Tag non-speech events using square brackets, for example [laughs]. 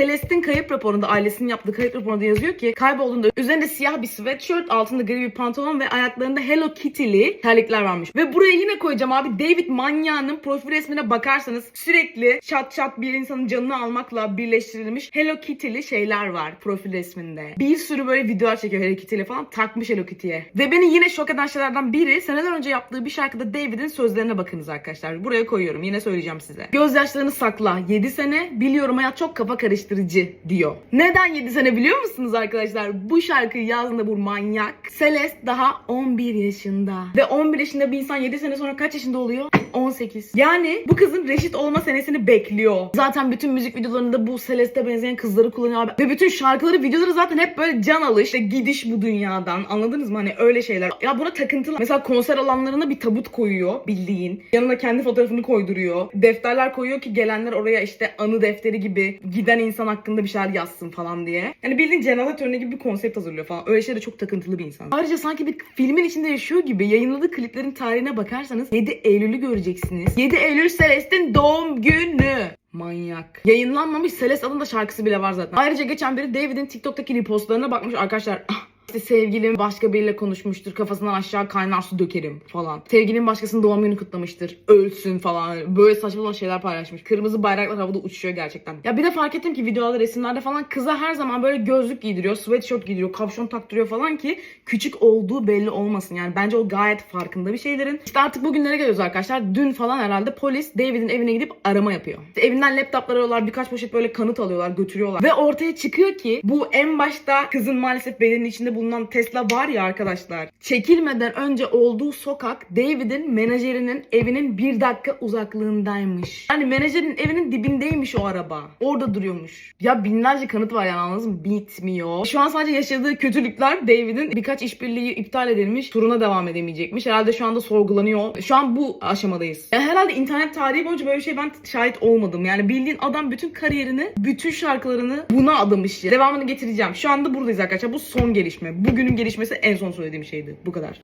Celeste'in kayıp raporunda ailesinin yaptığı kayıp raporunda yazıyor ki kaybolduğunda üzerinde siyah bir sweatshirt, altında gri bir pantolon ve ayaklarında Hello Kitty'li terlikler varmış. Ve buraya yine koyacağım abi David manyağının profil resmine bakarsanız sürekli çat çat bir insanın canını almakla birleştirilmiş Hello Kitty'li şeyler var profil resminde. Bir sürü böyle videolar çekiyor Hello Kitty'li falan takmış Hello Kitty'ye. Ve beni yine şok eden şeylerden biri seneler önce yaptığı bir şarkıda David'in sözlerine bakınız arkadaşlar. Buraya koyuyorum yine söyleyeceğim size. Gözyaşlarını sakla 7 sene biliyorum hayat çok kafa karıştırıcı diyor. Neden 7 sene biliyor musunuz arkadaşlar? Bu şarkıyı yazdığında bu manyak. Celeste daha 11 yaşında. Ve 11 yaşında bir insan 7 sene sonra kaç yaşında oluyor? 18. Yani bu kızın reşit olma senesini bekliyor. Zaten bütün müzik videolarında bu Celeste'e benzeyen kızları kullanıyor. Ve bütün şarkıları, videoları zaten hep böyle can alış, işte gidiş bu dünyadan. Anladınız mı? Hani öyle şeyler. Ya buna takıntılı. Mesela konser alanlarına bir tabut koyuyor bildiğin. Yanına kendi fotoğrafını koyduruyor. Defterler koyuyor ki gelenler oraya işte anı defteri gibi giden insan hakkında bir şeyler yazsın falan diye. Yani bildiğin cenaze töreni gibi bir konsept hazırlıyor falan. Öyle şeylere çok takıntılı bir insan. Ayrıca sanki bir filmin içinde yaşıyor gibi yayınladığı kliplerin tarihine bakarsanız 7 Eylül'ü göreceksiniz. 7 Eylül Celeste'in doğum günü. Manyak. Yayınlanmamış Celeste adında şarkısı bile var zaten. Ayrıca geçen biri David'in TikTok'taki repostlarına bakmış arkadaşlar. [laughs] "Ah, işte sevgilim başka biriyle konuşmuştur. Kafasından aşağı kaynar su dökerim falan. Sevgilin başkasının doğum günü kutlamıştır. Ölsün falan. Böyle saçma sapan şeyler paylaşmış. Kırmızı bayraklar havada uçuşuyor gerçekten. Ya bir de fark ettim ki videolarda, resimlerde falan kıza her zaman böyle gözlük giydiriyor, sweatshirt giydiriyor, kapşon taktırıyor falan ki küçük olduğu belli olmasın. Yani bence o gayet farkında bir şeylerin. İşte artık bugünlere geliyoruz arkadaşlar. Dün falan herhalde polis David'in evine gidip arama yapıyor. İşte evinden laptoplar alıyorlar, birkaç poşet böyle kanıt alıyorlar, götürüyorlar. Ve ortaya çıkıyor ki bu en başta kızın maalesef bedeninin içinde bulunan Tesla var ya arkadaşlar. Çekilmeden önce olduğu sokak David'in menajerinin evinin bir dakika uzaklığındaymış. Yani menajerin evinin dibindeymiş o araba. Orada duruyormuş. Ya binlerce kanıt var yani anladınız mı? Bitmiyor. Şu an sadece yaşadığı kötülükler David'in birkaç işbirliği iptal edilmiş. Turuna devam edemeyecekmiş. Herhalde şu anda sorgulanıyor. Şu an bu aşamadayız. Yani herhalde internet tarihi boyunca böyle bir şey ben şahit olmadım. Yani bildiğin adam bütün kariyerini, bütün şarkılarını buna adamış. Devamını getireceğim. Şu anda buradayız arkadaşlar. Bu son gelişme. Bugünün gelişmesi en son söylediğim şeydi. Bu kadar.